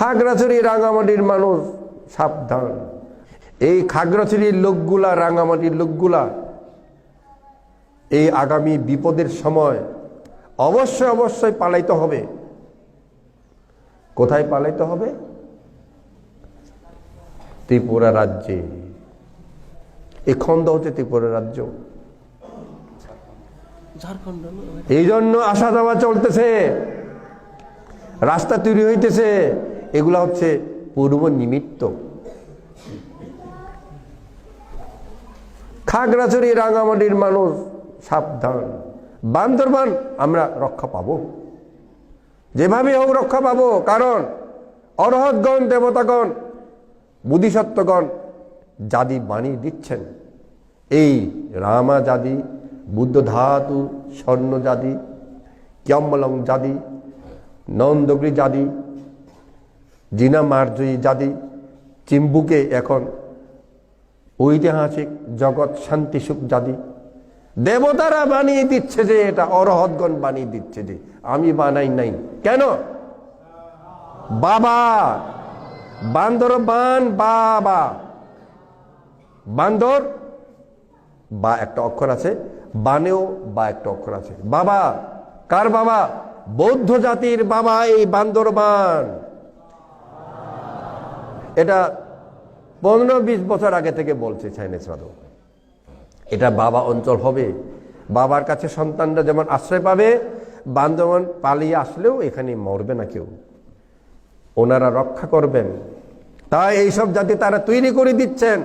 খাগড়াছড়ি রাঙামাটির মানুষ সাবধান। এই খাগড়াছড়ির লোকগুলা রাঙামাটির লোকগুলা এই আগামী বিপদের সময় অবশ্যই অবশ্যই পালাইতে হবে। কোথায় পালাইতে হবে? ত্রিপুরা রাজ্যে। এই খন্দ হচ্ছে ত্রিপুরা রাজ্য। এই জন্য আসা যাওয়া চলতেছে। রাস্তা তৈরি হইতেছে। এগুলা হচ্ছে পূর্ব নিমিত্ত। খাগড়াছড়ি রাঙামাটির মানুষ সাবধান। বান্দরবান আমরা রক্ষা পাবো। যেভাবে হোক রক্ষা পাবো, কারণ অরহৎগণ দেবতাগণ, বুদ্ধিসত্ত্বগণ জাদি বাণী দিচ্ছেন। এই রামা জাদি, বুদ্ধ ধাতু, স্বর্ণ জাদি, ক্যম্বলং জাদি, নন্দগ্রী জাদি জিনা মার্জয়ী জাদি চিম্বুকে এখন ঐতিহাসিক জগৎ শান্তি সুখ জাদি দেবতারা বানিয়ে দিচ্ছে যে, এটা অরহৎগণ বানিয়ে দিচ্ছে যে। আমি বানাই নাই। কেন? বাবা! বান্দর বান বাবা। বান্দর বা একটা অক্ষর আছে, বানেও বা একটা অক্ষর আছে। বাবা! কার বাবা? বৌদ্ধ জাতির বাবা এই বান্দরবান এটা পনেরো বিশ বছর আগে থেকে বলছে চাইনিজরাও এটা বাবা অঞ্চল হবে। বাবার কাছে সন্তানরা যেমন আশ্রয় পাবে, বান্ধবন পালিয়ে আসলেও এখানে মরবে না কেউ। ওনারা রক্ষা করবেন। তাই এইসব জাতি তারা তৈরি করে দিচ্ছেন।